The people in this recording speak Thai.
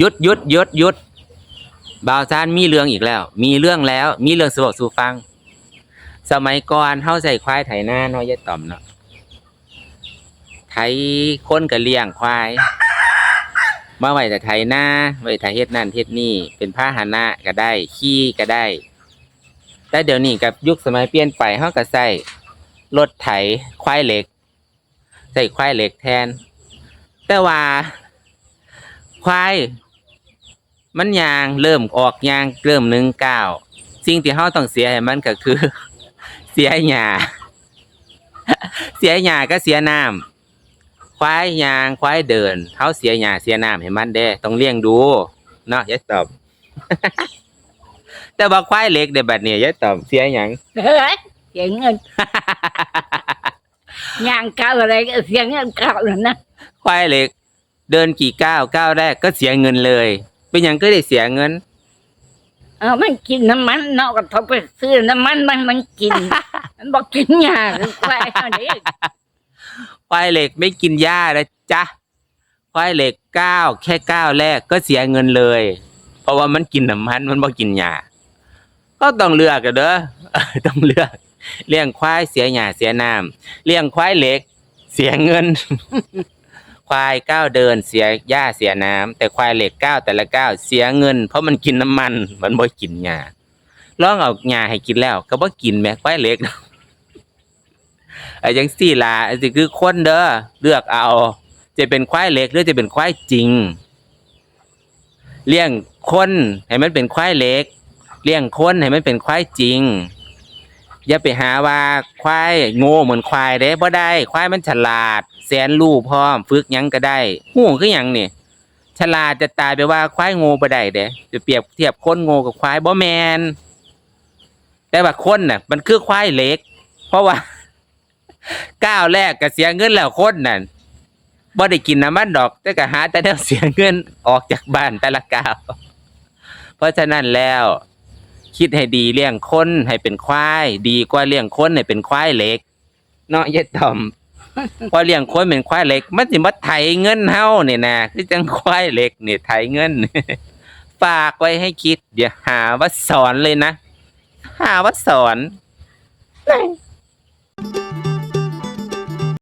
ยุดยุดยุดยุดบ่าวซานมีเรื่องอีกแล้ว มีเรื่องแล้ว มีเรื่องสบอกสู่ฟัง สมัยก่อนเฮาใส่ควายไถหน้านาะยายต่อมเนาะไถคนก็เลี้ยงควายมาไว้แต่ไถหน้าไว้ไถเฮ็ดนั่นเฮ็ดนี่เป็นพาหานะก็ได้ ขี่ก็ได้ แต่เดี๋ยวนี้กับยุคสมัยเปลี่ยนไปเฮาก็ใส่รถไถควายเหล็กใส่ควายเหล็กแทน แต่ว่า ควาย มันยางเริ่มออกยางเริ่มหนึ่งก้าวสิ่งที่เฮาต้องเสียให้มันก็คือ เสียหญ้าเสียหญ้าก็เสียน้ำควายยางควายเดินเฮาเสียหญ้าเสียน้ำให้มันเด้ต้องเลี้ยงดูเนาะยายตอบแต่ว่าควายเหล็กเด้บัดนี้ยายตอบเสียหยังเฮ้ยเสียเงินย่างก้าวอะไรก็เสียเงินก้าวนั่นนะควายเหล็ก เดินกี่ก้าวก้าวแรกก็เสียเงินเลย เป็นหยังก็ได้เสียเงิน เออมันกินน้ำมันเนาะก็ต้องไปซื้อน้ำมันมันมันกิน มันบอกกินยาคือควายอันนี้ควายเหล็กไม่กินหญ้านะจ๊ะควายเหล็กก้าวแค่ก้าวแรกก็เสียเงินเลย เพราะว่ามันกินน้ำมันมันบ่กินหญ้าก็ต้องเลือกอะเด้อ ต้องเลือก เลี้ยงควายเสียหญ้าเสียน้ำเลี้ยงควายเหล็ก เสียเงิน ควายก้าวเดินเสียหญ้าเสียน้ำแต่ควายเหล็กก้าวแต่ละก้าวเสียเงิน เพราะมันกินน้ำมัน มันบ่กินหญ้าลองเอาหญ้าให้กินแล้ว ก็บ่กินแม้ควายเหล็กไอ้ยังสี่ลาไอ้สิคือคนเด้อเลือกเอา จะเป็นควายเล็กหรือจะเป็นควายจริง เลี้ยงคนให้มันเป็นควายเล็ก เลี้ยงคนให้มันเป็นควายจริง อย่าไปหาว่าควายโง่เหมือนควายเด้บ่ได้ ควายมันฉลาด แสนรู้พร้อม ฝึกหยังก็ได้หูคือหยังนี่ฉลาดจะตายไปว่าควายโง่บ่ได้เด้จะเปรียบเทียบคนโง่กับควายบ่แมนแต่ว่าคนน่ะ มันคือควายเล็ก เพราะว่าก้าวแรกก็เสียเงินแล้วคนนั่นบ่ได้กินน้ำมันดอก แต่ก็หาแต่แนวเสียเงินออกจากบ้านแต่ละก้าวเพราะฉะนั้นแล้ว คิดให้ดีเลี้ยงคนให้เป็นควาย ดีกว่าเลี้ยงคนให้เป็นควายเล็กเนาะยายต่อมพอเลี้ยงคนเป็นควายเล็ก มันสิมาไถเงินเฮาเนี่ยนะคือจังควายเล็กเนี่ยไถเงินฝากไว้ให้คิด เดี๋ยวหาว่าสอนเลยนะ หาว่าสอน